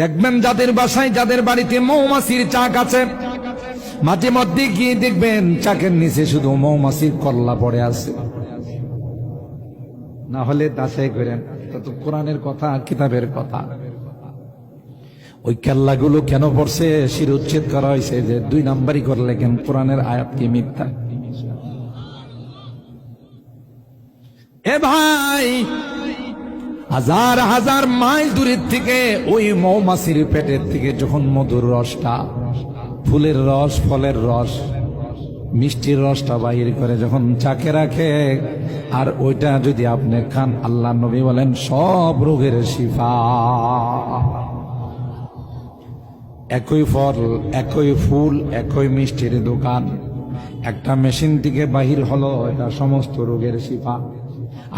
দেখবেন যাদের বাসায়, যাদের বাড়িতে মৌমাছির চাক আছে, মাঝে মধ্যে গিয়ে দেখবেন চাকের নিচে শুধু মৌমাছির কল্লা পড়ে আছে। না হলে দাসাই করেন তো কোরআনের কথা কিতাবের কথা। ওই কেল্লাগুলো কেন পড়ছে? শির উচ্ছেদ করা হয়েছে যে দুই নাম্বারই করলে কেন কোরআনের আয়াত কি মিথ্যা? এ ভাই হাজার হাজার মাইল দূরের থেকে ওই মৌমাছির পেটের থেকে যখন মধুর রসটা, ফুলের রস, ফলের রস, মিষ্টির রসটা বাহির করে যখন চাকে রাখে, আর ওইটা যদি আপনি খান, আল্লাহ নবী বলেন, সব রোগের শিফা। একই ফল, একই ফুল, একই মিষ্টির দোকান, একটা মেশিন থেকে বাহির হলো, এটা সমস্ত রোগের শিফা।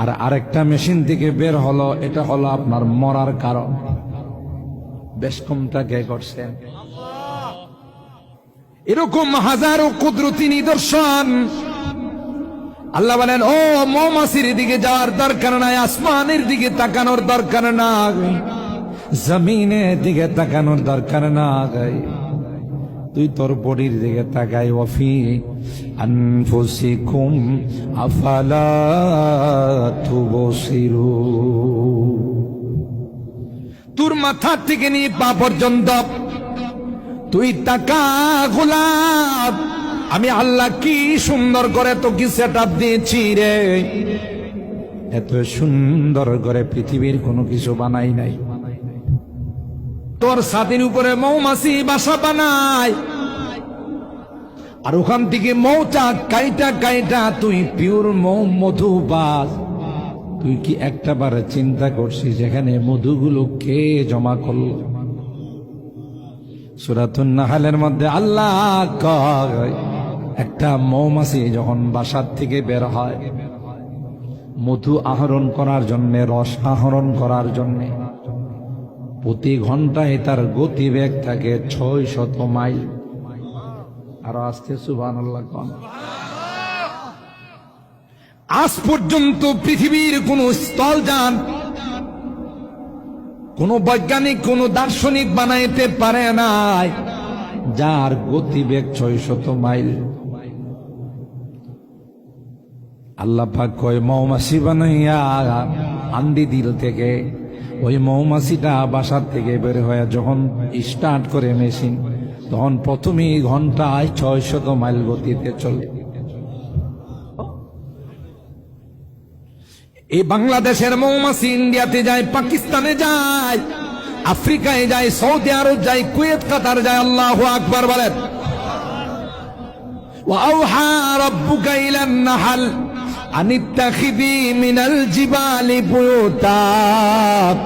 আর আরেকটা মেশিন থেকে বের হলো, এটা হলো আপনার মরার কারণ। বেশ কমটা কে করছেন এরকম হাজারো কুদরতি নিদর্শন। আল্লাহ বলেন, ও মৌমাছির দিকে যাওয়ার দরকার নাই, আসমানের দিকে তাকানোর দরকার নাই, জমিনের দিকে তাকানোর দরকার নাই। তুই তোর বডির দিকে তাকাই ওয়াফি আনফুসিকুম আফালা তুবসিরু তোর মাথা থেকে নিয়ে পা পর্যন্ত তুই তাকা গোলাপ। আমি আল্লাহ কি সুন্দর করে তোকে সেট আপ দিয়েছি রে। এত সুন্দর করে পৃথিবীর কোনো কিছু বানাই নাই। তোর ছাদের উপরে মৌমাছি বাসা বানায় আর ওখান থেকে মৌচা কাইটা কাইটা, তুই পিওর মৌ মধু বাস তুই কি একটা বার চিন্তা করছিস যেখানে মধুগুলো কে জমা করল? সুরাতুন নাহালের মধ্যে আল্লাহ একটা মৌমাছি যখন বাসার থেকে বের হয়, মধু আহরণ করার জন্য, রস আহরণ করার জন্য, প্রতি ঘন্টায় তার গতিবেগ থাকে ছয় শত মাইল। আরও আসতে সুবান আজ পর্যন্ত পৃথিবীর কোন স্থল যান কোন বৈজ্ঞানিক, কোন দার্শনিক বানাইতে পারে নাই, যার গতিবেগ ছয় শত মাইল। আল্লাহ কয়, মৌমাছি বানাইয়া আন্দি দিল থেকে, ওই মৌমাছিটা বাসার থেকে বের হয়ে যখন স্টার্ট করে মেশিন তখন প্রথমেই ঘন্টায় ছয় শত মাইল গতিতে চলে এই বাংলাদেশের মৌমাছি ইন্ডিয়াতে যায় পাকিস্তানে যায় আফ্রিকায় যায় সৌদি আরব যায় কুয়েত কাতার যায় আল্লাহ আকবার বলেন وأوحى ربك إلى النحل أن اتخذي من الجبال بيوتا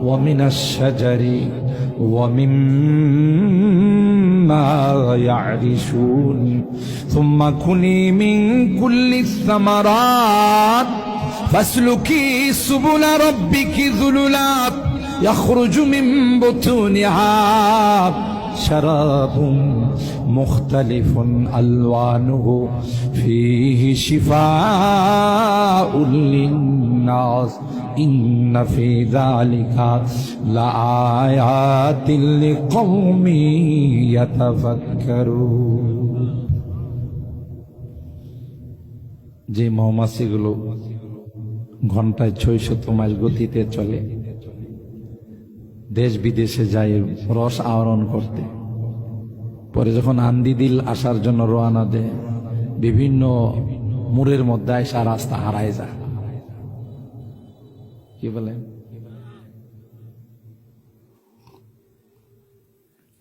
ومن الشجر ومما يعرشون. ثم كلي من كل الثمرات. فاسلكي سبل ربك ذللات. يخرج من بطونها. شراب مختلف ألوانه فيه شفاء للناس إن في ذلك لآيات لقوم يتفكرون যে মৌমাছিগুলো ঘন্টায় ছয়শত মাইল গতিতে চলে দেশ বিদেশে যায় রস আহরণ করতে। পরে যখন আন্দি দিল আসার জন্য রোয়ানা দেয়, বিভিন্ন মুরের মধ্যে আসা রাস্তা হারায় যায়। কি বলেন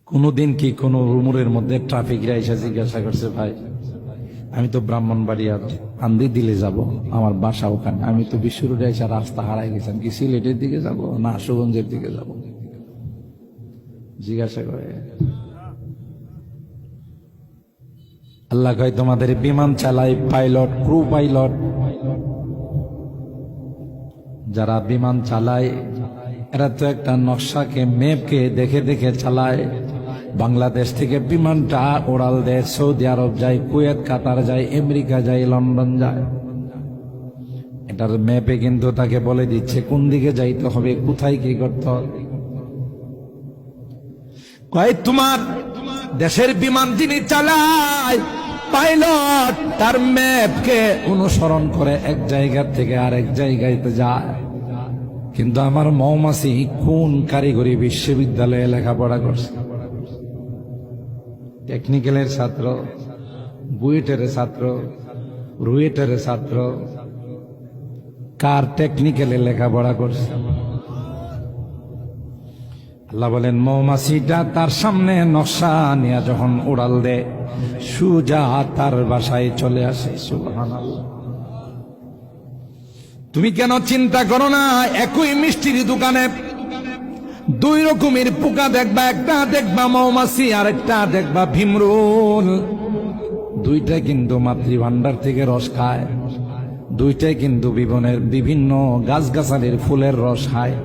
কোনোদিন কি কোনো রুমুরের মধ্যে ট্রাফিকরা এসে জিজ্ঞাসা করছে, ভাই, আমি তো ব্রাহ্মণবাড়িয়ার আন্দি দিলে যাব, আমার বাসা ওখানে। আমি তো বিশ্বরোডে রাস্তা হারাই গেছিলাম। কি সিলেটের দিকে যাব না আশুগঞ্জের দিকে যাব? জিজ্ঞাসা করে। আল্লাহ কয়, তোমাদের বিমান চালায় পাইলট, ক্রু পাইলট। যারা বিমান চালায়, এরা তো একটা নকশাকে মেপকে দেখে দেখে চালায়। বাংলাদেশ থেকে বিমানটা ওড়াল দেয়, সৌদি আরব যায়, কুয়েত, কাতার যায়, আমেরিকা যায়, লন্ডন যায়। এটার ম্যাপে কিন্তু তাকে বলে দিচ্ছে, কোন দিকে যাইতে হবে, কোথায় কি করতে হবে। কয়, তোমার দেশের বিমান যিনি চালায়, পাইলট, তার ম্যাপকে অনুসরণ করে এক জায়গা থেকে আরেক জায়গায় যায়। কিন্তু আমার মৌমাছি কোন কারিগরি বিশ্ববিদ্যালয়ে লেখাপড়া করছে? টেকনিক্যালের ছাত্র, বুয়েটের ছাত্র, রুয়েটের ছাত্র, কার টেকনিক্যালে লেখাপড়া করছে? আল্লাহ বলেন, মৌমাছিটা তার সামনে নকশা নিয়ে যখন উড়াল দে সুজা তার বাসায় চলে আসে, সুবহানাল্লাহ। তুমি কেন চিন্তা করো না, একই মিষ্টির দোকানে দুই রকমের পোকা দেখবা, একটা দেখবা মৌমাছি আর একটা দেখবা ভীমরুল দুইটা কিন্তু মাতৃভান্ডার থেকে রস খায়, দুইটাই কিন্তু বিবনের বিভিন্ন গাছগাছালির ফুলের রস খায়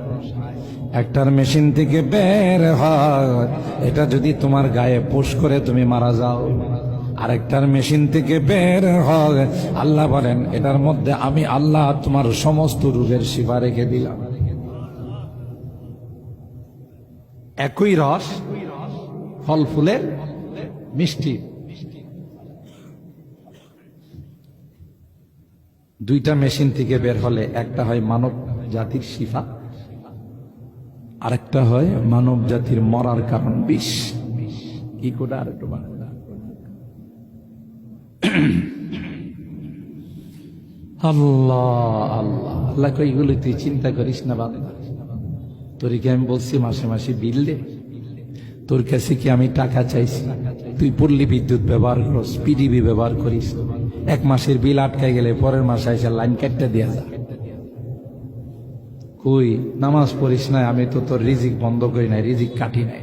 একটার মেশিন থেকে বের হয়। এটা যদি তোমার গায়ে পোষ করে তুমি মারা যাও। আরেকটার মেশিন থেকে বের হয়। আল্লাহ বলেন, এটার মধ্যে আমি আল্লাহ তোমার সমস্ত রোগের শিফা রেখে দিলাম। একই রস ফল ফুলের মিষ্টি। দুইটা মেশিন থেকে বের হলে একটা হয় মানব জাতির শিফা আরেকটা হয় মানব জাতির মরার কারণ বিষ। কি করে আর একটু আল্লাহ আল্লাহ। আল্লাহ এগুলো তুই চিন্তা করিস না বাবা তোর কি আমি বলছি মাসে মাসে বিল দে? তোর কাছে কি আমি টাকা চাইছি? তুই পল্লী বিদ্যুৎ ব্যবহার করস, পিডিবি ব্যবহার করিস। এক মাসের বিল আটকায় গেলে পরের মাসে এসে লাইন কাটতে দেওয়া যায়। কই, নামাজ পড়িস না আমি তো তোর রিজিক বন্ধ করি নাই, রিজিক কাটি নাই।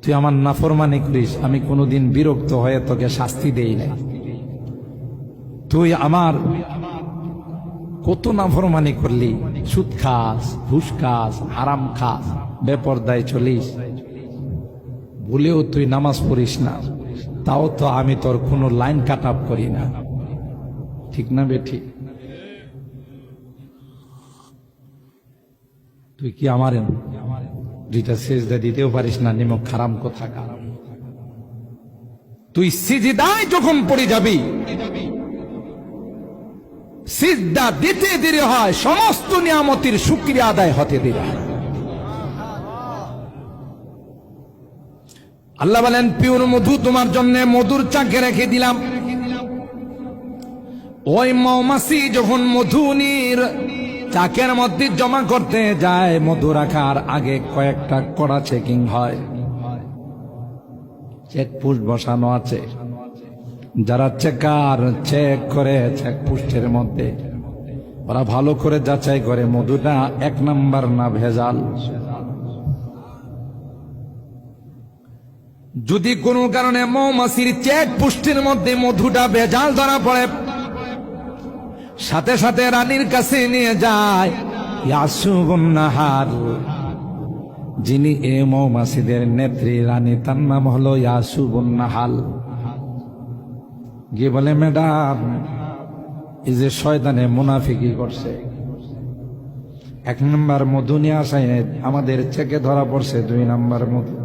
তুই আমার নাফরমানি করিস, আমি কোনোদিন বিরক্ত হয়ে তোকে শাস্তি দেই নাই। তুই আমার কত নাফরমানি করলি, সুদ খাস, ঘুষ খাস আরাম খাস, বেপরদায় চলিস। বলেও তুই নামাজ পড়িস না, তাও তো আমি তোর কোনো লাইন কাট আপ করি না। ঠিক না বে ঠিক তুই কি আমার দুইটা সেজদা দিতেও পারিস না? নিমক খারাম কথা খারাম তুই সিজদায় যখন পড়ে যাবি, সিজদা দিতে দেরি হয়, সমস্ত নিয়ামতির শুক্রিয়া আদায় হতে দেরি আল্লাহ বলেন, পিওর মধু তোমার জন্য মধুর চাকে রেখে দিলাম। ওই মৌমাছি যখন মধু নির চাকের মধ্যে জমা করতে যায় মধু রাখার আগে কয়েকটা কড়া চেকিং হয়। চেক পুষ্ট বসানো আছে। যারা চেকার চেক করে চেক পুষ্টের মধ্যে, ওরা ভালো করে যাচাই করে। মধুটা এক নাম্বার না ভেজাল। যদি কোনো কারণে মৌমাছির চেক পুষ্টির মধ্যে মধুটা ভেজাল ধরা পড়ে সাথে সাথে রানীর কাছে নিয়ে যায়। যিনি এ মৌমাসিদের নেত্রী, রানী তার নাম হলো ইয়াসুবন্নাহাল গিয়ে বলে, ম্যাডাম, এই যে শয়তানে মুনাফিকি করছে। এক নম্বর মধু নিয়ে আসায় আমাদের চেকে ধরা পড়ছে, দুই নম্বর মধু।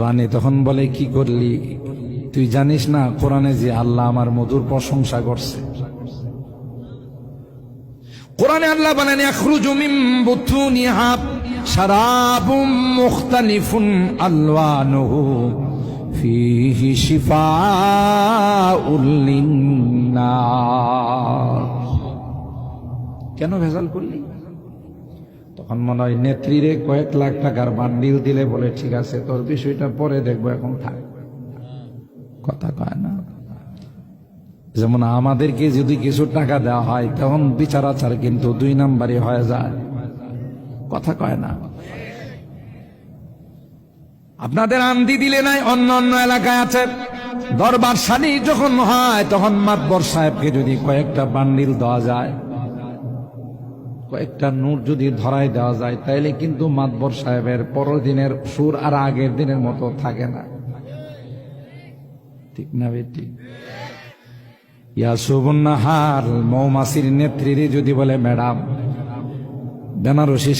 রানী তখন বলে, কি করলি? তুই জানিস না কোরআনে যে আল্লাহ আমার মধুর প্রশংসা করছে? কোরআনে আল্লাহ বলেন, ইয়াখরুজু মিন বুতুনিহা শারাবুম মুখতালিফুন আলওয়ানুহু ফীহি শিফাউল লিন্নাস। কেন ভেজাল করলি? তখন মনে হয় নেত্রীরে কয়েক লাখ টাকার বান্ডিল দিলে বলে, ঠিক আছে, তোর বিষয়টা পরে দেখব, এখন থাক। কথা কয় না। যেমন আমাদেরকে যদি কিছু টাকা দেওয়া হয়, তখন বিচার আচার কিন্তু দুই নাম্বারই হয়ে যায়। কথা কয় না। আপনাদের আন্দি দিলে নাই, অন্য অন্য এলাকায় আছে। দরবার সানি যখন হয়, তখন মাতবর সাহেবকে যদি কয়েকটা বান্ডিল দেওয়া যায়, কয়েকটা নোট যদি ধরাই দেওয়া যায়, তাইলে কিন্তু মাতবর সাহেবের পরের দিনের সুর আর আগের দিনের মতো থাকে না। ঠিক না বেটি ইয়াসুবন্নাহার মৌমাসির নেত্রীরে যদি বলে ম্যাডাম বেনারসি